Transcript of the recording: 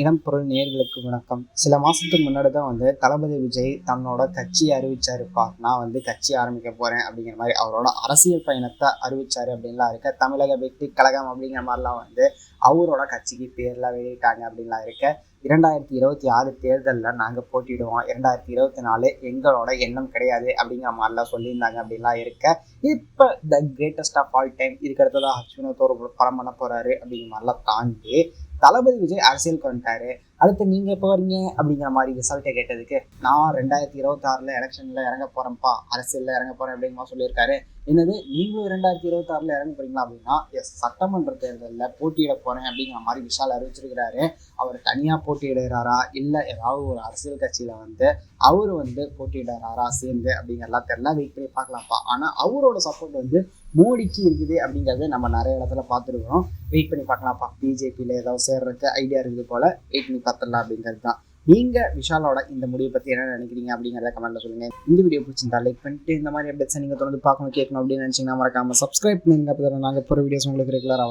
இடம் பொருள் நேர்களுக்கு வணக்கம். சில மாசத்துக்கு முன்னாடி தான் வந்து தளபதி விஜய் தன்னோட கட்சியை அறிவிச்சாருப்பா நான் வந்து கட்சி ஆரம்பிக்க போறேன் அப்படிங்கிற மாதிரி அவரோட அரசியல் பயணத்தை அறிவிச்சாரு அப்படின்லாம் இருக்க. தமிழக வெற்றி கழகம் அப்படிங்கிற மாதிரிலாம் வந்து அவரோட கட்சிக்கு பேர்லாம் வெளியிட்டாங்க அப்படின்லாம் இருக்க. இரண்டாயிரத்தி இருபத்தி ஆறு தேர்தலில் நாங்கள் போட்டிடுவோம் இரண்டாயிரத்தி இருபத்தி நாலு எங்களோட எண்ணம் கிடையாது அப்படிங்கிற மாதிரிலாம் சொல்லியிருந்தாங்க அப்படின்லாம் இருக்க. இப்போ the greatest of all time இதுக்கு அடுத்ததாக அஸ்வினோத் ஒரு படம் பண்ண போகிறாரு அப்படிங்கிற மாதிரிலாம் தாண்டி தளபதி விஜய் அரசியலுக்கு வந்துட்டாரு அடுத்து நீங்க எப்போ வரீங்க? அப்படிங்கிற மாதிரி ரிசல்ட்டை கேட்டதுக்கு நான் ரெண்டாயிரத்தி இருபத்தாறுல எலெக்ஷன்ல இறங்க போறேன்ப்பா அரசியல்ல இறங்க போறேன் அப்படிங்கிற சொல்லியிருக்காரு. என்னது நீங்களும் ரெண்டாயிரத்தி இருபத்தாறுல இறங்க போறீங்களா அப்படின்னா எஸ் சட்டமன்ற தேர்தலில் போட்டியிட போறேன் அப்படிங்கிற மாதிரி விஷால் அறிவிச்சிருக்கிறாரு. அவர் தனியா போட்டியிடுறாரா? இல்ல ஏதாவது ஒரு அரசியல் கட்சியில வந்து அவர் வந்து போட்டியிடுறாரா? சேர்ந்து அப்படிங்கிறலாம் தெரியல. வெயிட் பண்ணி பார்க்கலாம்ப்பா. ஆனா அவரோட சப்போர்ட் வந்து மோடிக்கு இருக்குது அப்படிங்கறத நம்ம நிறைய இடத்துல பார்த்துருக்கோம் வெயிட் பண்ணி பார்க்கலாம்ப்பா. பிஜேபியில் ஏதாவது சேர்றதுக்கு ஐடியா இருக்குது போல. வெயிட் பண்ணி பார்த்துடலாம் அப்படிங்கிறது தான். நீங்க விஷாலோட இந்த முடிவை பத்தி என்ன நினைக்கிறீங்க அப்படிங்கிறத கமெண்ட்ல சொல்லுங்க. இந்த வீடியோ பிடிச்சிருந்தா லைக் பண்ணிட்டு இந்த மாதிரி அப்டேட்ஸ் நீங்க தொடர்ந்து பார்க்கணும் கேட்கணும் அப்படின்னு நினச்சிங்கன்னா மறக்காம சப்ஸ்கிரைப் பண்ணுங்க அப்போ நாங்கள் போகிற வீடியோஸ் உங்களுக்கு ரெகுலராக வரும்.